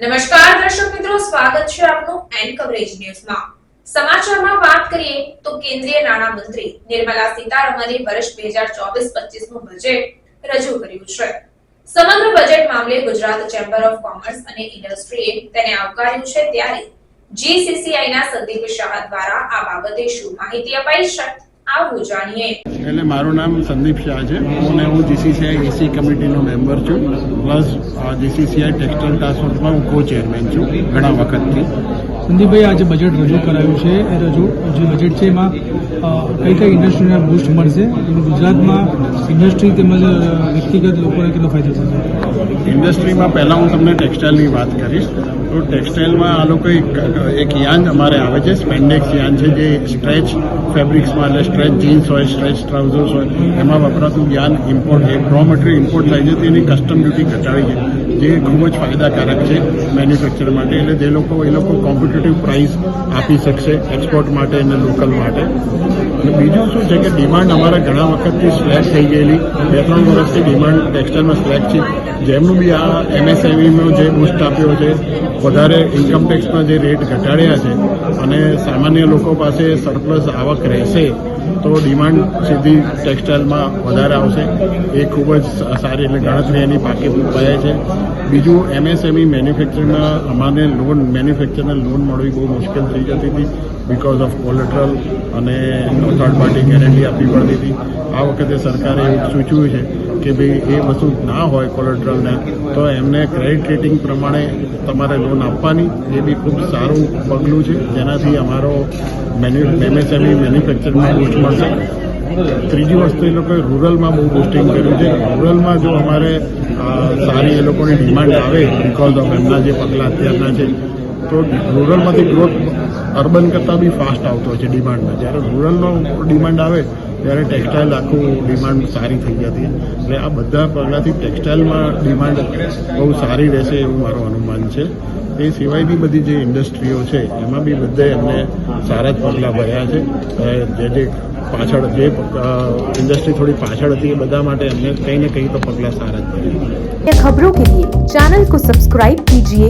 નમસ્કાર, દર્શક મિત્રો, સ્વાગત છે આપનું એન કવરેજ ન્યૂઝમાં સમાચારમાં વાત કરીએ તો કેન્દ્રીય નાણા મંત્રી નિર્મલા સીતારમણે વર્ષ બે હજાર ચોવીસ પચીસનું બજેટ રજૂ કર્યું છે. સમગ્ર બજેટ મામલે ગુજરાત ચેમ્બર ઓફ કોમર્સ અને ઇન્ડસ્ટ્રીએ તેને આવકાર્યું છે. ત્યારે જીસીસીઆઈ સંદીપ શાહ દ્વારા આ બાબતે શું માહિતી અપાઈ છે? આવું જાણીએ. એટલે મારું નામ સંદીપ શાહ છે. અને હું જીસીસીઆઈ એસી કમિટીનો મેમ્બર છું. પ્લસ જીસીસીઆઈ ટેક્સટાઇલ ટાસ્ક ફોર્સમાં હું કો ચેરમેન છું ઘણા વખતથી. સંદીપભાઈ આજે બજેટ રજૂ કરાયું છે. એ રજૂ જે બજેટ છે એમાં કઈ કઈ ઇન્ડસ્ટ્રીને બૂસ્ટ મળશે? ગુજરાતમાં ઇન્ડસ્ટ્રી તેમજ વ્યક્તિગત લોકોને કેટલો ફાયદો થશે? ઇન્ડસ્ટ્રીમાં પહેલાં હું તમને ટેક્સટાઇલની વાત કરીશ. તો ટેક્સટાઇલમાં આ લોકો એક યાન અમારે આવે છે સ્પેન્ડેક્સ યાન છે, જે સ્ટ્રેચ ફેબ્રિક્સમાં એટલે સ્ટ્રેચ જીન્સ હોય સ્ટ્રેચ ટ્રાઉઝર્સ હોય, એમાં વપરાતું yarn import raw material import થાય છે, તેની કસ્ટમ ડ્યુટી ઘટાડી છે. જે ખૂબ જ ફાયદાકારક છે મેન્યુફેક્ચર માટે. એટલે જે લોકો, એ લોકો કોમ્પિટિટિવ પ્રાઇસ આપી શકશે એક્સપોર્ટ માટે અને લોકલ માટે. અને બીજું શું છે કે ડિમાન્ડ અમારા ઘણા વખતથી સ્લેક થઈ ગયેલી. બે, ત્રણ વર્ષથી ડિમાન્ડ ટેક્સટાઇલમાં સ્લેક છે. જેમનું બી આ એમએસએમઈનો જે બુસ્ટ આપ્યો છે, વધારે ઇન્કમટેક્સમાં જે રેટ ઘટાડ્યા છે અને સામાન્ય લોકો પાસે સરપ્લસ આવક રહેશે, તો ડિમાન્ડ સીધી ટેક્સટાઇલમાં વધારે આવશે. એ ખૂબ જ સારી એટલે ગણતરી એની પાકી પડે છે. બીજું એમએસએમઈ મેન્યુફેક્ચરિંગમાં અમારે લોન મેન્યુફેક્ચરને લોન મળવી બહુ મુશ્કેલ થઈ જતી હતી બિકોઝ ઓફ કોલેટ્રલ અને થર્ડ પાર્ટી ગેરંટી આપવી પડતી હતી. આ વખતે સરકારે એવું સૂચવ્યું છે કે ભાઈ, એ વસ્તુ ના હોય કોલેટ્રલને તો એમને ક્રેડિટ રેટિંગ પ્રમાણે તમારે લોન આપવાની. એ બી ખૂબ સારું પગલું છે. જેનાથી અમારો મેન્યુ એમએસએમઈ મેન્યુફેક્ચરમાં બૂસ્ટ મળશે. ત્રીજી વસ્તુ એ લોકોએ રૂરલમાં બહુ બુસ્ટિંગ કર્યું છે. રૂરલમાં જો અમારે સારી એ લોકોની ડિમાન્ડ આવે બિકોઝ ઓફ એમના જે પગલાં અત્યારના છે, તો રૂરલમાંથી ગ્રોથ અર્બન કરતાં બી ફાસ્ટ આવતો હોય છે ડિમાન્ડમાં જ્યારે રૂરલનો ડિમાન્ડ આવે ત્યારે ટેક્સટાઇલ આખું ડિમાન્ડ સારી થઈ જતી એટલે આ બધા પગલાંથી ટેક્સટાઇલમાં ડિમાન્ડ બહુ સારી રહેશે એવું મારું અનુમાન છે એ સિવાયની બધી જે ઇન્ડસ્ટ્રીઓ છે એમાં બી બધે એમને સારા જ પગલાં ભર્યા છે અ, જે જે પાછળ જે ઇન્ડસ્ટ્રી થોડી પાછળ હતી એ બધા માટે એમને કંઈ ને કંઈ તો પગલાં સારા જ ભર્યા खबरों के लिए चैनल को सब्सक्राइब कीजिए